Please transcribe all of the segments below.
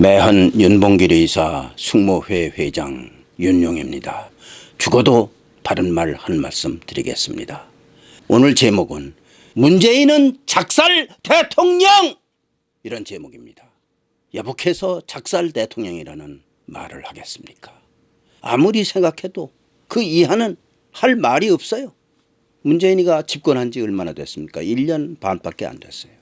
매헌 윤봉길 의사 숙모회 회장 윤용입니다. 죽어도 바른 말 한 말씀 드리겠습니다. 오늘 제목은 문재인은 작살 대통령 이런 제목입니다. 여복해서 작살 대통령이라는 말을 하겠습니까? 아무리 생각해도 그 이하는 할 말이 없어요. 문재인이가 집권한 지 얼마나 됐습니까? 1년 반밖에 안 됐어요.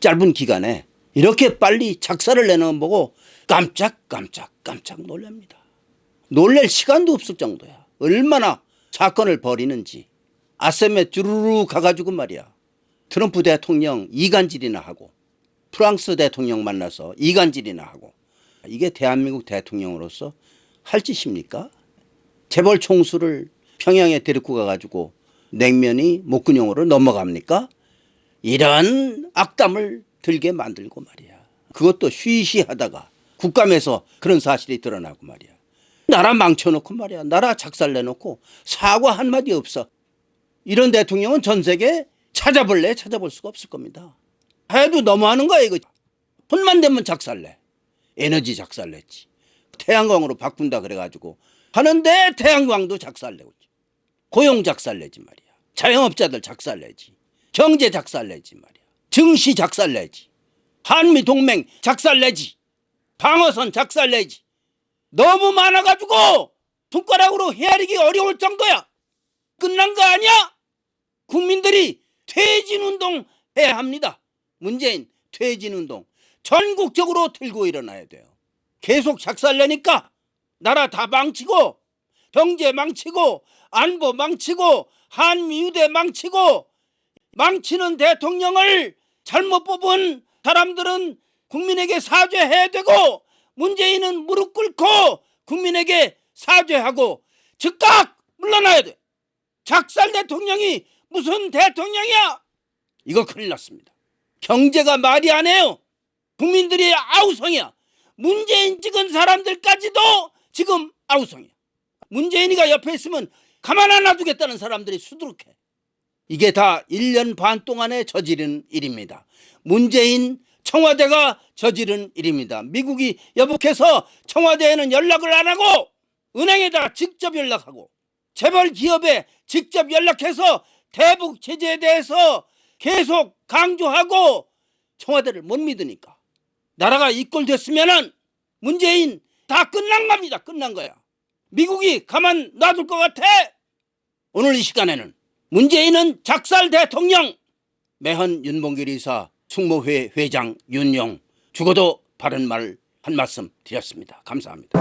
짧은 기간에 이렇게 빨리 작사를 내놓은 보고 깜짝 깜짝 깜짝 놀랍니다. 놀랄 시간도 없을 정도야. 얼마나 사건을 벌이는지. 아셈에 주르르 가가지고 말이야. 트럼프 대통령 이간질이나 하고 프랑스 대통령 만나서 이간질이나 하고 이게 대한민국 대통령으로서 할 짓입니까? 재벌 총수를 평양에 데리고 가가지고 냉면이 목근형으로 넘어갑니까? 이런 악담을 들게 만들고 말이야. 그것도 쉬쉬하다가 국감에서 그런 사실이 드러나고 말이야. 나라 망쳐놓고 말이야. 나라 작살내놓고 사과 한마디 없어. 이런 대통령은 전 세계에 찾아볼래 찾아볼 수가 없을 겁니다. 해도 너무하는 거야 이거. 혼만 되면 작살내. 에너지 작살냈지. 태양광으로 바꾼다 그래가지고 하는데 태양광도 작살내고. 고용 작살내지 말이야. 자영업자들 작살내지. 경제 작살내지 말이야. 증시 작살 내지. 한미 동맹 작살 내지. 방어선 작살 내지. 너무 많아가지고 손가락으로 헤아리기 어려울 정도야. 끝난 거 아니야? 국민들이 퇴진운동 해야 합니다. 문재인 퇴진운동 전국적으로 들고 일어나야 돼요. 계속 작살내니까 나라 다 망치고 경제 망치고 안보 망치고 한미유대 망치고 망치는 대통령을 잘못 뽑은 사람들은 국민에게 사죄해야 되고 문재인은 무릎 꿇고 국민에게 사죄하고 즉각 물러나야 돼. 작살 대통령이 무슨 대통령이야? 이거 큰일 났습니다. 경제가 말이 안 해요. 국민들이 아우성이야. 문재인 찍은 사람들까지도 지금 아우성이야. 문재인이가 옆에 있으면 가만 안 놔두겠다는 사람들이 수두룩해. 이게 다 1년 반 동안에 저지른 일입니다. 문재인 청와대가 저지른 일입니다. 미국이 여복해서 청와대에는 연락을 안 하고 은행에다 직접 연락하고 재벌 기업에 직접 연락해서 대북 제재에 대해서 계속 강조하고 청와대를 못 믿으니까 나라가 이 꼴 됐으면은 문재인 다 끝난 겁니다. 끝난 거야. 미국이 가만 놔둘 것 같아. 오늘 이 시간에는 문재인은 작살 대통령 매헌 윤봉길 이사 숙모회 회장 윤용 죽어도 바른 말 한 말씀 드렸습니다. 감사합니다.